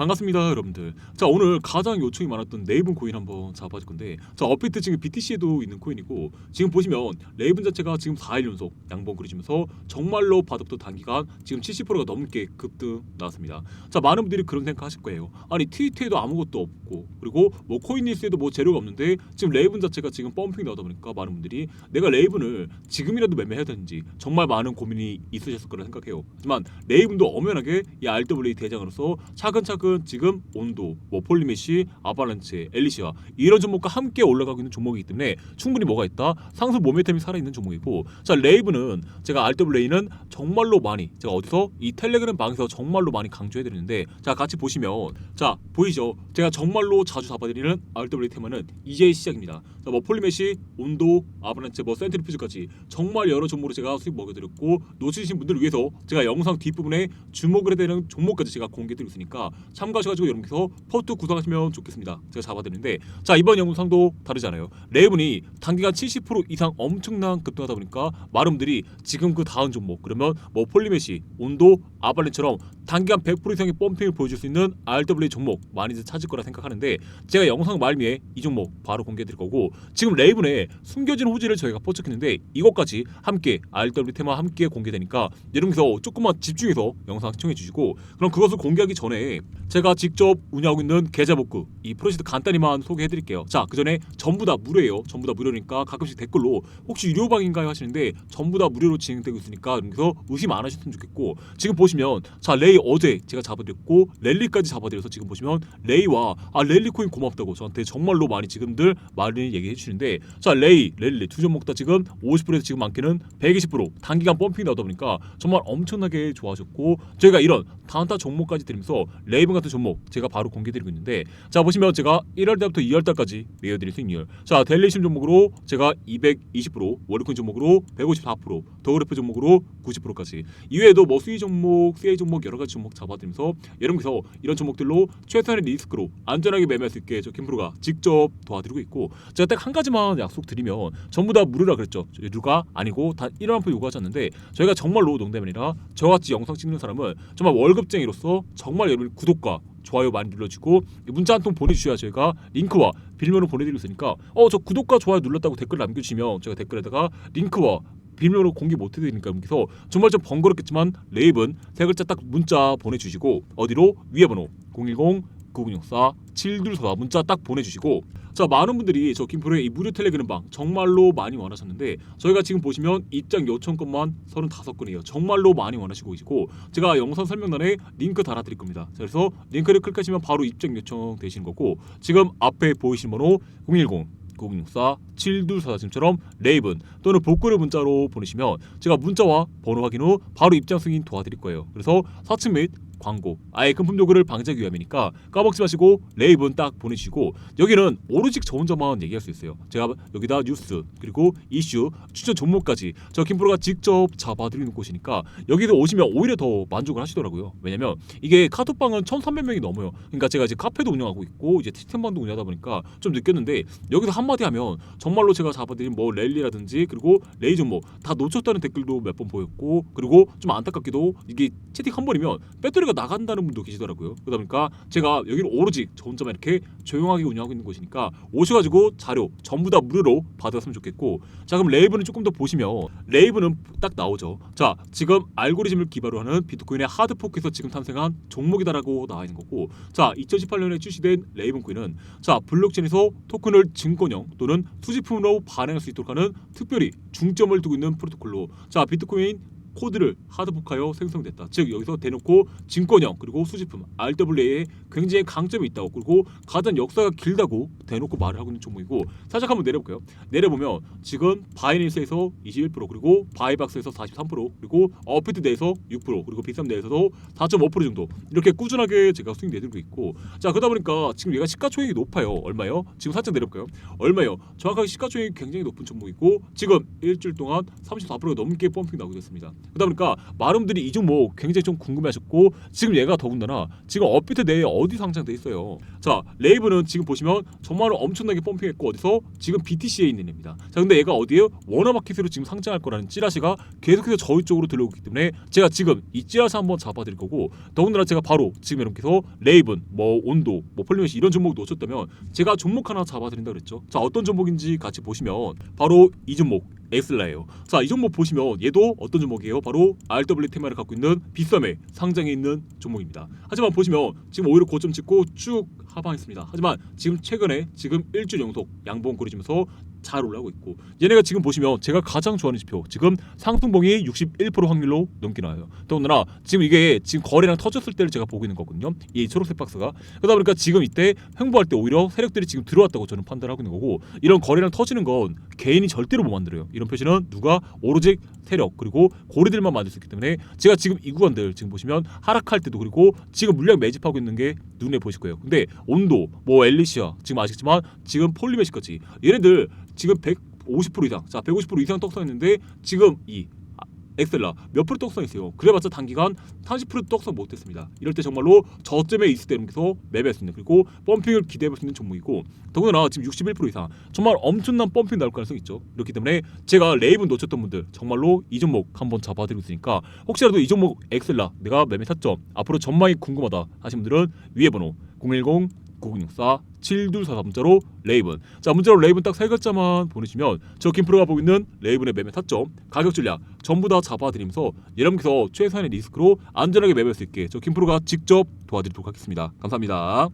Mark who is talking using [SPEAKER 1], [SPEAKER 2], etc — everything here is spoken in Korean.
[SPEAKER 1] 반갑습니다 여러분들. 자 오늘 가장 요청이 많았던 레이븐 코인 한번 잡아줄 건데 자 업비트 지금 BTC에도 있는 코인이고 지금 보시면 레이븐 자체가 지금 4일 연속 양봉 그려지면서 정말로 바닥도 단기간 지금 70%가 넘게 급등 나왔습니다. 자 많은 분들이 그런 생각 하실 거예요. 아니 트위터에도 아무것도 없고 그리고 뭐 코인리스에도 뭐 재료가 없는데 지금 레이븐 자체가 지금 펌핑 나오다 보니까 많은 분들이 내가 레이븐을 지금이라도 매매해야 되는지 정말 많은 고민이 있으셨을 거라 생각해요. 하지만 레이븐도 엄연하게 이 RWA 대장으로서 차근차근 지금 온도, 뭐 폴리메시, 아발란체, 엘리시아 이런 종목과 함께 올라가고 있는 종목이기 때문에 충분히 뭐가 있다? 상승 모멘텀이 살아있는 종목이고. 자 레이븐은 제가 RWA는 정말로 많이 제가 어디서? 이 텔레그램 방에서 정말로 많이 강조해드리는데 자 같이 보시면 자 보이죠? 제가 정말로 자주 잡아드리는 RWA 테마는 이제 시작입니다. 자, 뭐 폴리메시, 온도, 아발란체, 뭐 센트리퓨즈까지 정말 여러 종목으로 제가 수익 먹여드렸고 놓치신 분들을 위해서 제가 영상 뒷부분에 주목을 해야 되는 종목까지 제가 공개드리고 있으니까 참가하셔가지고 여러분께서 포트 구성하시면 좋겠습니다. 제가 잡아드리는데 자 이번 영상도 다르잖아요. 레이븐이 단기간 70% 이상 엄청난 급등하다 보니까 분들이 지금 그 다음 종목 그러면 뭐 폴리메시, 온도, 아발렌처럼 단기간 100% 이상의 펌핑을 보여줄 수 있는 RWA 종목 많이들 찾을 거라 생각하는데 제가 영상 말미에 이 종목 바로 공개드릴 거고 지금 레이븐의 숨겨진 호지를 저희가 포착했는데 이것까지 함께 RW 테마 함께 공개되니까 여러분께서 조금만 집중해서 영상 시청해 주시고 그럼 그것을 공개하기 전에 제가 직접 운영하고 있는 계좌 복구 이 프로젝트 간단히만 소개해 드릴게요. 자 그 전에 전부 다 무료예요. 전부 다 무료니까 가끔씩 댓글로 혹시 유료방인가요? 하시는데 전부 다 무료로 진행되고 있으니까 여러분께서 의심 안 하셨으면 좋겠고 지금 보시면 자 레이 어제 제가 잡아드렸고 랠리까지 잡아드려서 지금 보시면 레이와 아 랠리 코인 고맙다고 저한테 정말로 많이 지금들 많이 얘기해 주시는데 자 레이 랠리 두 종목 다 지금 50%에서 지금 많게는 120% 단기간 펌핑이 나오다 보니까 정말 엄청나게 좋아졌고 저희가 이런 단타 종목까지 드리면서 레이븐 같은 종목 제가 바로 공개드리고 있는데 자 보시면 제가 1월 달부터 2월 달까지 내어드릴 수익률 자 델리심 종목으로 제가 220% 월드코인 종목으로 154% 더그래프 종목으로 90%까지. 이외에도 뭐 수익 종목, CA 종목 여러 가지 종목 잡아드리면서 여러분께서 이런 종목들로 최선의 리스크로 안전하게 매매할 수 있게 저 김프로가 직접 도와드리고 있고 제가 딱 한 가지만 약속드리면 전부 다 무료라 그랬죠. 누가 아니고 단 1원 표 요구하셨는데 저희가 정말로 농담이 아니라 저같이 영상 찍는 사람은 정말 월급쟁이로서 정말 여러분 구독과 좋아요 많이 눌러주고 문자 한 통 보내주셔야 저희가 링크와 빌면을 보내드리고 있으니까 어 저 구독과 좋아요 눌렀다고 댓글 남겨주시면 제가 댓글에다가 링크와 빌면으로 공개 못 해드리니까 여러분께서 정말 좀 번거롭겠지만 레이븐 세 글자 딱 문자 보내주시고 어디로? 위에 번호 010 9964 7244 문자 딱 보내주시고 자 많은 분들이 저 김프로의 이 무료 텔레그램 방 정말로 많이 원하셨는데 저희가 지금 보시면 입장 요청 건만 35건이에요. 정말로 많이 원하시고 계시고 제가 영상 설명란에 링크 달아드릴 겁니다. 자, 그래서 링크를 클릭하시면 바로 입장 요청 되시는 거고 지금 앞에 보이시는 번호 010 9064 7244지금처럼 레이븐 또는 복구를 문자로 보내시면 제가 문자와 번호 확인 후 바로 입장 승인 도와드릴 거예요. 그래서 사측 및 광고. 아예 금품 요구를 방지하기 위함이니까 까먹지 마시고 레이븐 딱 보내주시고 여기는 오로지 저 혼자만 얘기할 수 있어요. 제가 여기다 뉴스 그리고 이슈 추천 종목까지 저 김프로가 직접 잡아드리는 곳이니까 여기도 오시면 오히려 더 만족을 하시더라고요. 왜냐면 이게 카톡방은 1300명이 넘어요. 그러니까 제가 이제 카페도 운영하고 있고 이제 티템방도 운영하다 보니까 좀 느꼈는데 여기서 한마디 하면 정말로 제가 잡아드린 뭐 랠리라든지 그리고 레이 종목 다 놓쳤다는 댓글도 몇 번 보였고 그리고 좀 안타깝게도 이게 채팅 한 번이면 배터리가 나간다는 분도 계시더라고요. 그러다 보니까 제가 여기는 오로지 저 혼자만 이렇게 조용하게 운영하고 있는 곳이니까 오셔가지고 자료 전부 다 무료로 받았으면 좋겠고 자 그럼 레이븐은 조금 더 보시면 레이븐은 딱 나오죠. 자 지금 알고리즘을 기반으로 하는 비트코인의 하드포크에서 지금 탄생한 종목이다라고 나와 있는 거고 자 2018년에 출시된 레이븐 코인은 자 블록체인에서 토큰을 증권형 또는 수집품으로 반영할 수 있도록 하는 특별히 중점을 두고 있는 프로토콜로 자 비트코인 코드를 하드포크하여 생성됐다. 즉 여기서 대놓고 증권형 그리고 수집품 RWA에 굉장히 강점이 있다고 그리고 가장 역사가 길다고 대놓고 말을 하고 있는 종목이고 살짝 한번 내려볼까요? 내려보면 지금 바이낸스에서 21% 그리고 바이박스에서 43% 그리고 어피트 내에서 6% 그리고 비썸 내에서도 4.5% 정도 이렇게 꾸준하게 제가 수익 내들고 있고 자 그러다 보니까 지금 얘가 시가총액이 높아요. 얼마요? 지금 살짝 내려볼까요? 얼마요? 정확하게 시가총액이 굉장히 높은 종목이고 지금 일주일 동안 34%가 넘게 펌핑 나오고 있습니다. 그러다 보니까 분들이 이 종목 굉장히 좀 궁금해하셨고 지금 얘가 더군다나 지금 업비트 내에 어디 상장돼 있어요. 자 레이브는 지금 보시면 정말 엄청나게 펌핑했고 어디서 지금 BTC에 있는 애입니다. 자 근데 얘가 어디에요? 워너마켓으로 지금 상장할 거라는 찌라시가 계속해서 저희 쪽으로 들어오기 때문에 제가 지금 이 찌라시 한번 잡아드릴 거고 더군다나 제가 바로 지금 이렇게서 레이븐, 뭐 온도, 뭐 폴리메시 이런 종목 놓쳤다면 제가 종목 하나 잡아드린다 그랬죠. 자 어떤 종목인지 같이 보시면 바로 이 종목 엑슬라예요. 자 이 종목 보시면 얘도 어떤 종목이에요? 바로 RW 테마를 갖고 있는 비썸에 상장해 있는 종목입니다. 하지만 보시면 지금 오히려 고점 찍고 쭉 하방했습니다. 하지만 지금 최근에 지금 일주일 연속 양봉 그려지면서 잘 올라오고 있고 얘네가 지금 보시면 제가 가장 좋아하는 지표 지금 상승봉이 61% 확률로 넘게 나와요. 더군다나 지금 이게 지금 거래량 터졌을 때를 제가 보고 있는 거거든요. 이 초록색 박스가 그러다 보니까 지금 이때 횡보할 때 오히려 세력들이 지금 들어왔다고 저는 판단하고 있는 거고 이런 거래량 터지는 건 개인이 절대로 못 만들어요. 이런 표시는 누가 오로지 세력 그리고 고리들만 만들 수 있기 때문에 제가 지금 이 구간들 지금 보시면 하락할 때도 그리고 지금 물량 매집하고 있는 게 눈에 보실 거예요. 근데 온도 뭐 엘리시아 지금 아시겠지만 지금 폴리메시까지 얘네들 지금 150% 이상 자 150% 이상 떡상했는데 지금 이 아, 엑셀라 몇 프로 떡상했어요. 그래봤자 단기간 30% 떡상 못했습니다. 이럴 때 정말로 저점에 있을 때 이렇게서 매매할 수 있는 그리고 펌핑을 기대해볼 수 있는 종목이고 더군다나 지금 61% 이상 정말 엄청난 펌핑 나올 가능성이 있죠. 그렇기 때문에 제가 레이븐 놓쳤던 분들 정말로 이 종목 한번 잡아드리고 있으니까 혹시라도 이 종목 엑셀라 내가 매매 타점 앞으로 전망이 궁금하다 하신 분들은 위에 번호 010 9964 7243자로 레이븐. 자 문자로 레이븐 딱 세 글자만 보내시면 저 김 프로가 보고 있는 레이븐의 매매 타점 가격 전략 전부 다 잡아드리면서 여러분께서 최소한의 리스크로 안전하게 매매할 수 있게 저 김 프로가 직접 도와드리도록 하겠습니다. 감사합니다